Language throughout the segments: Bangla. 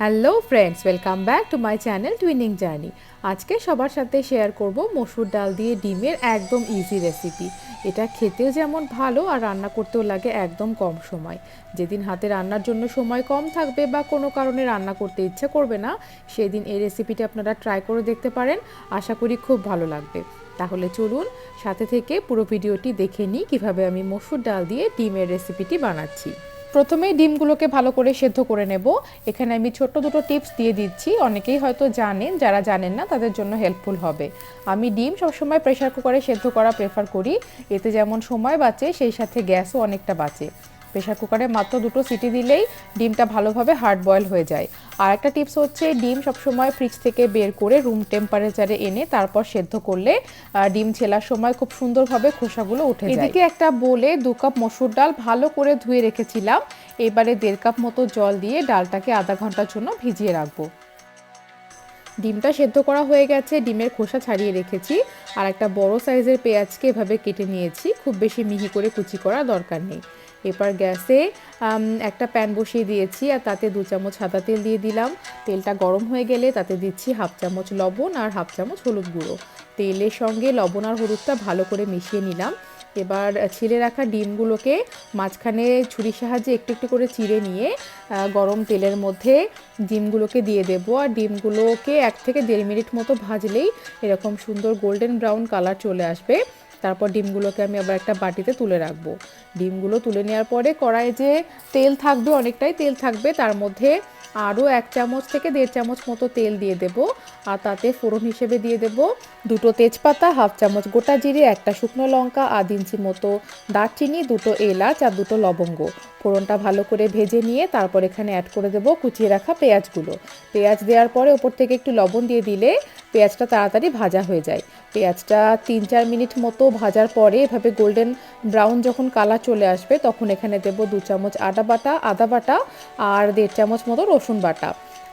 Hello friends welcome back to my channel twinning journey আজকে সবার সাথে শেয়ার করব মসুর ডাল দিয়ে ডিমের একদম ইজি রেসিপি এটা খেতেও যেমন ভালো আর রান্না করতেও লাগে একদম কম সময়। যেদিন হাতে রান্নার জন্য সময় কম থাকবে বা কোনো কারণে রান্না করতে ইচ্ছা করবে না, সেদিন এই রেসিপিটি আপনারা ট্রাই করে দেখতে পারেন। আশা করি খুব ভালো লাগবে। তাহলে চলুন, সাথে থেকে পুরো ভিডিওটি দেখে নিই কীভাবে আমি মসুর ডাল দিয়ে ডিমের রেসিপিটি বানাচ্ছি। প্রথমেই ডিমগুলোকে ভালো করে সেদ্ধ করে নেব। এখানে আমি ছোট্ট দুটো টিপস দিয়ে দিচ্ছি। অনেকেই হয়তো জানেন, যারা জানেন না, তাদের জন্য হেল্পফুল হবে। আমি ডিম সবসময় প্রেশার কুকারে সেদ্ধ করা প্রেফার করি। এতে যেমন সময় বাঁচে, সেই সাথে গ্যাসও অনেকটা বাঁচে। প্রেশার কুকারে মাত্র দুটো সিটি দিলেই ডিমটা ভালোভাবে হার্ড বয়েল হয়ে যায়। আর একটা টিপস হচ্ছে, ডিম সবসময় ফ্রিজ থেকে বের করে রুম টেম্পারেচারে এনে তারপর সেদ্ধ করলে ডিম ছেলার সময় খুব সুন্দরভাবে খোসাগুলো উঠে যায়। এদিকে একটা বলে দু কাপ মসুর ডাল ভালো করে ধুয়ে রেখেছিলাম। এবারে দেড় কাপ মতো জল দিয়ে ডালটাকে আধা ঘণ্টার জন্য ভিজিয়ে রাখব। ডিমটা সেদ্ধ করা হয়ে গেছে, ডিমের খোসা ছাড়িয়ে রেখেছি। আর একটা বড় সাইজের পেঁয়াজকে এভাবে কেটে নিয়েছি, খুব বেশি মিহি করে কুচি করা দরকার নেই। এবার গ্যাসে একটা প্যান বসিয়ে দিয়েছি আর তাতে দু চামচ সাদা তেল দিয়ে দিলাম। তেলটা গরম হয়ে গেলে তাতে দিচ্ছি হাফ চামচ লবণ আর হাফ চামচ হলুদ গুঁড়ো। তেলের সঙ্গে লবণ আর হলুদটা ভালো করে মিশিয়ে নিলাম। এবার ছিলে রাখা ডিমগুলোকে মাঝখানে ছুরির সাহায্যে একটু একটু করে চিড়ে নিয়ে গরম তেলের মধ্যে ডিমগুলোকে দিয়ে দেবো। আর ডিমগুলোকে এক থেকে দেড় মিনিট মতো ভাজলেই এরকম সুন্দর গোল্ডেন ব্রাউন কালার চলে আসবে। তারপর ডিমগুলোকে আমি আবার একটা বাটিতে তুলে রাখব। ডিমগুলো তুলে নেওয়ার পরে কড়াইয়ে যে তেল থাকবে, অনেকটাই তেল থাকবে, তার মধ্যে আরও এক চামচ থেকে দেড় চামচ মতো তেল দিয়ে দেব আর তাতে ফোড়ন হিসেবে দিয়ে দেব দুটো তেজপাতা, হাফ চামচ গোটা জিরে, একটা শুকনো লঙ্কা, আধ ইঞ্চি মতো দারচিনি, দুটো এলাচ আর দুটো লবঙ্গ। ফোড়নটা ভালো করে ভেজে নিয়ে তারপর এখানে অ্যাড করে দেবো কুচিয়ে রাখা পেঁয়াজগুলো। পেঁয়াজ দেওয়ার পরে ওপর থেকে একটু লবণ দিয়ে দিলে পেঁয়াজটা তাড়াতাড়ি ভাজা হয়ে যায়। পেঁয়াজটা তিন চার মিনিট মতো ভাজার পরে এভাবে গোল্ডেন ব্রাউন যখন কালার চলে আসবে, তখন এখানে দেবো দু চামচ আদা বাটা আদা বাটা আর দেড় চামচ মতো রসুন বাটা।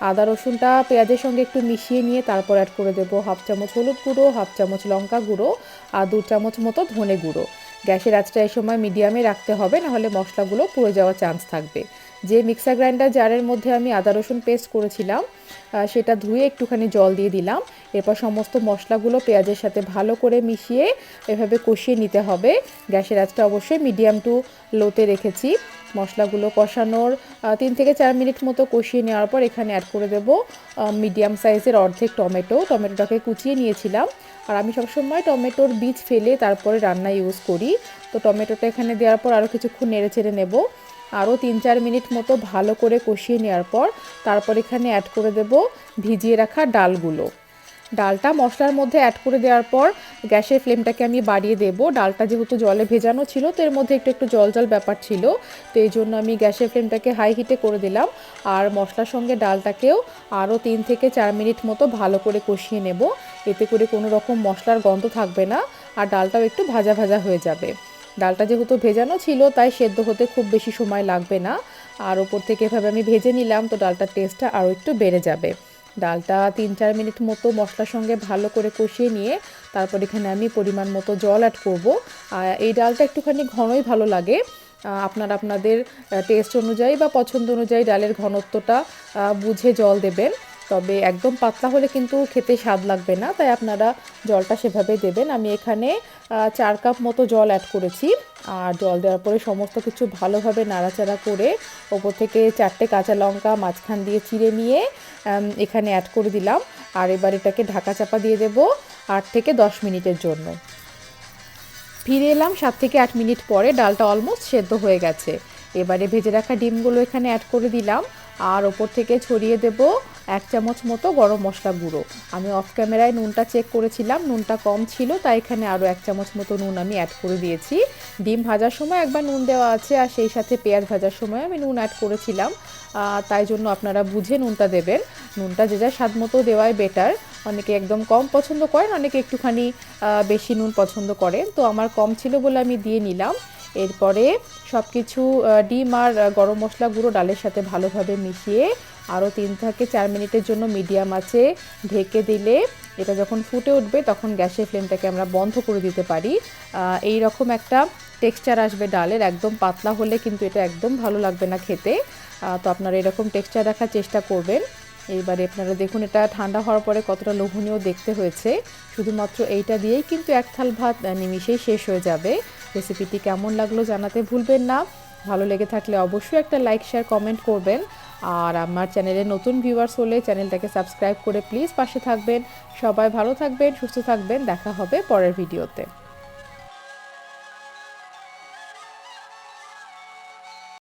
আদা রসুনটা পেঁয়াজের সঙ্গে একটু মিশিয়ে নিয়ে তারপর অ্যাড করে দেবো হাফ চামচ হলুদ গুঁড়ো, হাফ চামচ লঙ্কা গুঁড়ো আর দু চামচ মতো ধনে গুঁড়ো। গ্যাসের আঁচটা এই সময় মিডিয়ামে রাখতে হবে, নাহলে মশলাগুলো পুড়ে যাওয়ার চান্স থাকবে। যে মিক্সার গ্রাইন্ডার জারের মধ্যে আমি আদা রসুন পেস্ট করেছিলাম সেটা ধুয়ে একটুখানি জল দিয়ে দিলাম। এরপর সমস্ত মশলাগুলো পেঁয়াজের সাথে ভালো করে মিশিয়ে এভাবে কষিয়ে নিতে হবে। গ্যাসের আঁচটা অবশ্যই মিডিয়াম টু লোতে রেখেছি। মশলাগুলো কষানোর তিন থেকে চার মিনিট মতো কষিয়ে নেওয়ার পর এখানে অ্যাড করে দেব মিডিয়াম সাইজের অর্ধেক টমেটো। টমেটোটাকে কুচিয়ে নিয়েছিলাম। আর আমি সবসময় টমেটোর বীজ ফেলে তারপরে রান্না ইউজ করি। তো টমেটোটা এখানে দেওয়ার পর আরও কিছুক্ষণ নেড়ে চেড়ে নেব। আরও তিন চার মিনিট মতো ভালো করে কষিয়ে নেওয়ার পর তারপর এখানে অ্যাড করে দেব ভিজিয়ে রাখা ডালগুলো। ডালটা মশলার মধ্যে অ্যাড করে দেওয়ার পর গ্যাসের ফ্লেমটাকে আমি বাড়িয়ে দেব। ডালটা যেহেতু জলে ভেজানো ছিল, তো এর মধ্যে একটু একটু জল জল ব্যাপার ছিল, তো এই জন্য আমি গ্যাসের ফ্লেমটাকে হাই হিটে করে দিলাম। আর মশলার সঙ্গে ডালটাকেও আরও তিন থেকে চার মিনিট মতো ভালো করে কষিয়ে নেব। এতে করে কোনো রকম মশলার গন্ধ থাকবে না, আর ডালটাও একটু ভাজা ভাজা হয়ে যাবে। ডালটা যেহেতু ভেজানো ছিল, তাই সেদ্ধ হতে খুব বেশি সময় লাগবে না। আর ওপর থেকে এভাবে আমি ভেজে নিলাম, তো ডালটার টেস্টটা আরও একটু বেড়ে যাবে। ডালটা তিন চার মিনিট মতো মশলার সঙ্গে ভালো করে কষিয়ে নিয়ে, তারপর এখানে আমি পরিমাণ মতো জল অ্যাড করব। আর এই ডালটা একটুখানি ঘনই ভালো লাগে। আপনার আপনাদের টেস্ট অনুযায়ী বা পছন্দ অনুযায়ী ডালের ঘনত্বটা বুঝে জল দেবেন। তবে একদম পাতলা হলে কিন্তু খেতে স্বাদ লাগবে না, তাই আপনারা জলটা সেভাবে দেবেন। আমি এখানে চার কাপ মতো জল অ্যাড করেছি। আর জল দেওয়ার পরে সমস্ত কিছু ভালোভাবে নাড়াচাড়া করে ওপর থেকে চারটে কাঁচা লঙ্কা মাঝখান দিয়ে চিড়ে নিয়ে এখানে অ্যাড করে দিলাম। আর এবার এটাকে ঢাকা চাপা দিয়ে দেব আট থেকে দশ মিনিটের জন্য। ফিরে এলাম সাত থেকে আট মিনিট পরে, ডালটা অলমোস্ট সেদ্ধ হয়ে গেছে। এবারে ভেজে রাখা ডিমগুলো এখানে অ্যাড করে দিলাম। আর ওপর থেকে ছড়িয়ে দেব এক চামচ মতো গরম মশলা গুঁড়ো। আমি অফ ক্যামেরায় নুনটা চেক করেছিলাম, নুনটা কম ছিল, তাই এখানে আরও এক চামচ মতো নুন আমি অ্যাড করে দিয়েছি। ডিম ভাজার সময় একবার নুন দেওয়া আছে, আর সেই সাথে পেঁয়াজ ভাজার সময় আমি নুন অ্যাড করেছিলাম। তাই জন্য আপনারা বুঝে নুনটা দেবেন। নুনটা যে যার স্বাদ মতো দেওয়াই বেটার অনেকে একদম কম পছন্দ করেন, অনেকে একটুখানি বেশি নুন পছন্দ করেন। তো আমার কম ছিল বলে আমি দিয়ে নিলাম। এরপরে সব কিছু ডিম আর গরম মশলা গুঁড়ো ডালের সাথে ভালোভাবে মিশিয়ে আরও তিন থেকে চার মিনিটের জন্য মিডিয়াম আছে ঢেকে দিলে এটা যখন ফুটে উঠবে তখন গ্যাসের ফ্লেমটাকে আমরা বন্ধ করে দিতে পারি। এই রকম একটা টেক্সচার আসবে ডালের একদম পাতলা হলে কিন্তু এটা একদম ভালো লাগবে না খেতে। তো আপনারা এরকম টেক্সচার রাখার চেষ্টা করবেন। এইবারে আপনারা দেখুন এটা ঠান্ডা হওয়ার পরে কতটা লোভনীয় দেখতে হয়েছে। শুধুমাত্র এইটা দিয়েই কিন্তু এক থাল ভাত আহ, নিমিষেই শেষ হয়ে যাবে। রেসিপিটি কেমন লাগল জানাতে ভুলবেন না। ভালো লেগে থাকলে অবশ্যই একটা লাইক শেয়ার কমেন্ট করবেন। আর আমার চ্যানেলে নতুন ভিউয়ার্স হলে চ্যানেলটাকে সাবস্ক্রাইব করে প্লিজ পাশে থাকবেন। সবাই ভালো থাকবেন, সুস্থ থাকবেন। দেখা হবে পরের ভিডিওতে